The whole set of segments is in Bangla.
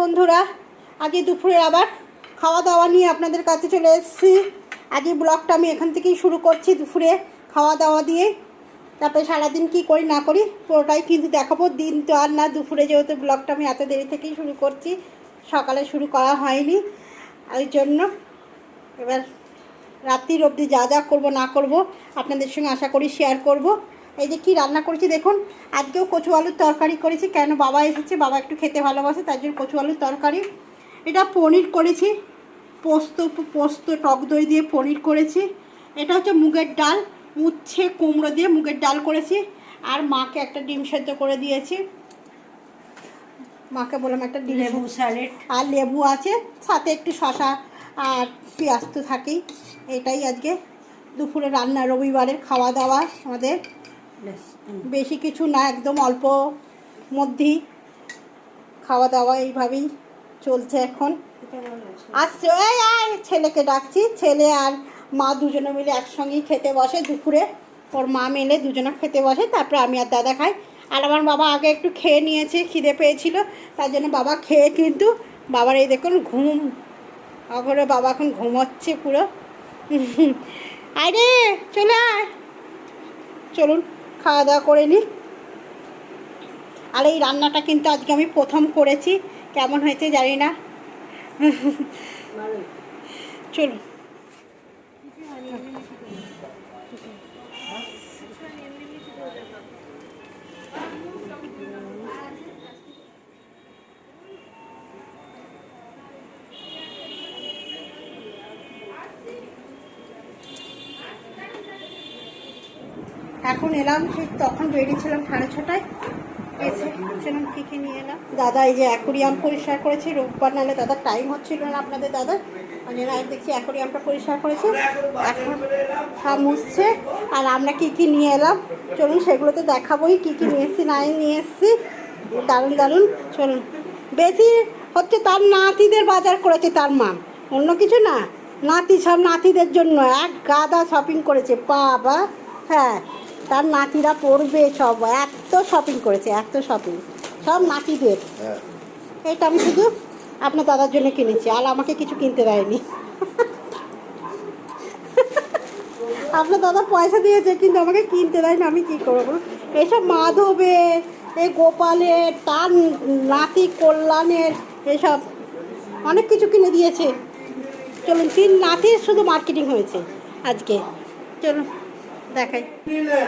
বন্ধুরা আগে দুপুরে আবার খাওয়া দাওয়া নিয়ে আপনাদের কাছে চলে এসেছি। আগে ব্লগটা আমি এখান থেকেই শুরু করছি দুপুরে খাওয়া দাওয়া দিয়ে। তারপরে সারাদিন কি করি, না করি, পুরোটাই কিন্তু দেখাবো। দিন তো আর না, দুপুরে যেহেতু ব্লগটা আমি এত দেরি থেকেই শুরু করছি, সকালে শুরু করা হয়নি। ওই জন্য এবার রাত্রির অবধি যা যা করব, না করব, আপনাদের সঙ্গে আশা করি শেয়ার করব। এই যে কি রান্না করেছি দেখুন আজকেও কচু আলুর তরকারি করেছি। কেন বাবা এসেছে? বাবা একটু খেতে ভালোবাসে তার জন্য কচু আলুর তরকারি। এটা পনির করেছি। পোস্ত পোস্ত টক দই দিয়ে পনির করেছি। এটা হচ্ছে মুগের ডাল উচ্ছে কুমড়ো দিয়ে মুগের ডাল করেছি। আর মাকে একটা ডিম সেদ্ধ করে দিয়েছি। মাকে বললাম একটা ডিম লেবু স্যালেড। আর লেবু আছে সাথে একটু শশা আর পেঁয়াজ তো থাকেই। এটাই আজকে দুপুরে রান্না রবিবারের খাওয়া দাওয়া আমাদের। বেশি কিছু না একদম অল্প মধ্যেই খাওয়া দাওয়া এইভাবেই চলছে এখন। আসছে ওই আয় ছেলেকে ডাকছি ছেলে আর মা দুজনে মিলে একসঙ্গেই খেতে বসে দুপুরে। ওর মা মেলে দুজনে খেতে বসে তারপরে আমি আর দাদা খাই। আর আমার বাবা আগে একটু খেয়ে নিয়েছে খিদে পেয়েছিল তার জন্য বাবা খেয়ে কিন্তু বাবার এই দেখুন ঘুম অঘরে বাবা এখন ঘুমোচ্ছে পুরো। আরে চলে আয়। চলুন। খাওয়া দাওয়া করে নিই আর এই রান্নাটা কিন্তু আজকে আমি প্রথম করেছি। কেমন হয়েছে জানি না। চলুন। এখন এলাম সেই তখন বেরিয়েছিলাম সাড়ে ছটায়। এসে ছিলাম কী কী নিয়ে এলাম? দাদা, এই যে অ্যাকোরিয়াম পরিষ্কার করেছে, রোববার নাহলে দাদার টাইম হচ্ছিল না আপনাদের দাদা আমি দেখছি অ্যাকোরিয়ামটা পরিষ্কার করেছে। এখন সব মুছছে, আর আমরা কী কী নিয়ে এলাম? চলুন সেগুলো তো দেখাবোই, কী কী নিয়ে এসেছি, নাই নিয়ে এসেছি। দারুণ দারুণ। চলুন। বেশি হচ্ছে তার নাতিদের বাজার করেছে তার মা। অন্য কিছু না। নাতি সব নাতিদের জন্য, এক গাদা শপিং করেছে, বাবা। হ্যাঁ। তার নাতিরা পড়বে সব এত শপিং করেছে এত শপিং সব নাতিদের। এটা আমি শুধু আপনার দাদার জন্য কিনেছি আর আমাকে কিছু কিনতে দেয়নি। আপনার দাদা পয়সা দিয়েছে কিন্তু আমাকে কিনতে দেয়নি আমি কী করব? এইসব মাধবের এই গোপালের তার নাতি কল্যাণের এসব। অনেক কিছু কিনে দিয়েছে। চলুন তিন নাতির শুধু মার্কেটিং হয়েছে আজকে। চলুন। দেখাই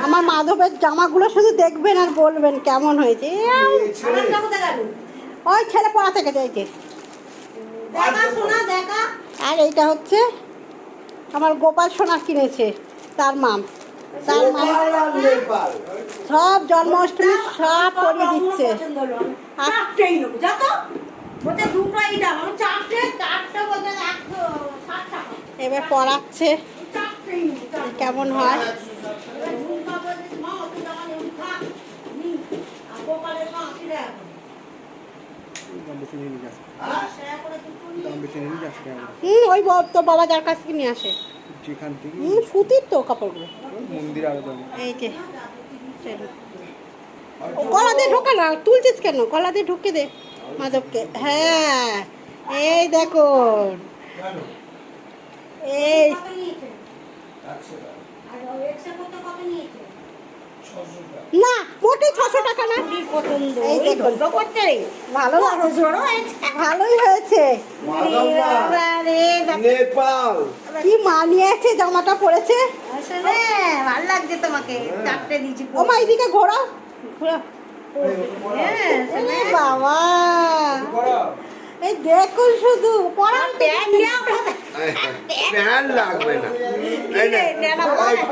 আমার মাধবের জামাগুলো শুধু দেখবেন আর বলবেন কেমন হয়েছে ওই ছেলে পড়া থেকে যে আর এইটা হচ্ছে আমার গোপাল সোনা কিনেছে তার মাম তার মাম সব জন্মাষ্টমী সব পরিয়ে দিচ্ছে এবার চারটেই কেমন যা তো বলতে দুটোই দাম আমি চারটে চারটে বলতে একশো ষাট টাকা এবার পড়াচ্ছে চারটেই নেব চারটে। কেমন হয় ঝুমকা বলছে, মা, অত টাকা নেই, থাক। হুম। আর গোপালের মা আশি টাকা করে। দাম বেশি নিয়ে নিয়ে। দাম বেশি নিয়ে হুম ওই তোর বাবা যার কাছ থেকে নিয়ে আসে। যেখান থেকে? হুম সুতির তো কাপড়গুলো। মন্দির আরও দাম এই যে গলা দিয়ে ঢোকা না তুলছিস কেন? গলা দিয়ে ঢুকে দে মাধবকে। হ্যাঁ এই দেখুন এই আর কত নিয়েছে? না মোটে ছশো টাকা না। পছন্দ? এই এই দেখুন। ধৈর্য ভালো। ভালোই হয়েছে। নেপাল। কি মানিয়েছে জামাটা পরেছে আসলে ভালো লাগছে তোমাকে। চারটে দিয়েছি ও মা এদিকে ঘোরাও। ঘোরাও। হ্যাঁ। বাবা। এই দেখুন শুধু পড়ান প্যান্ট নেওয়া প্যান লাগবে না।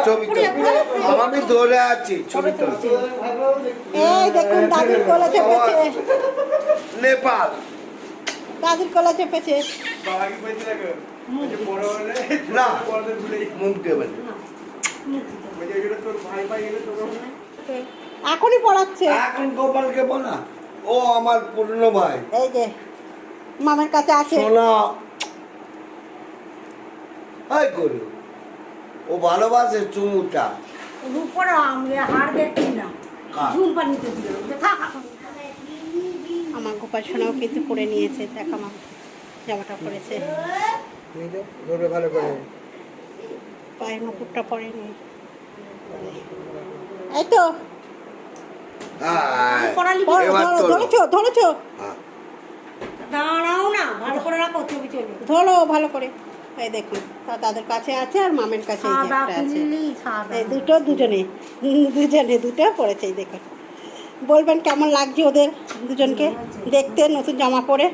ছবি তো। আমি ধরে আছি ছবি তো। এই দেখুন দাদুর কোলে চেপেছে। নেপাল। দাদুর কোলে চেপেছে। না। মুখ দেবেন এখনই পড়াচ্ছে। এখন গোপালকে বলা। ও আমার পুরনো ভাই। এই যে মামের কাছে আছে সোনা। হাই করু ও ভালোবাসে চুমুটা। রূপর আমি হার দেখছি না। কার? ঝুমপা নিতে দিল আমার গোপাল সোনাও কিন্তু পরে নিয়েছে। দেখ আমার জামাটা পরেছে। ধরবে ভালো করে। পায়ের মুকুটটা পরেনি। এই তো। ধরেছো ধরেছো। দাঁড়াও না ভালো করে রাখো ছবি চলে। ধরো ভালো করে। এই দেখুন তা তাদের কাছে আছে আর মামের কাছে এই একটা আছে। এই দুটো দুজনে দুজনে দুটো পড়েছে এই দেখুন। বলবেন কেমন লাগছে ওদের দুজনকে? দেখতে নতুন জামা পরে?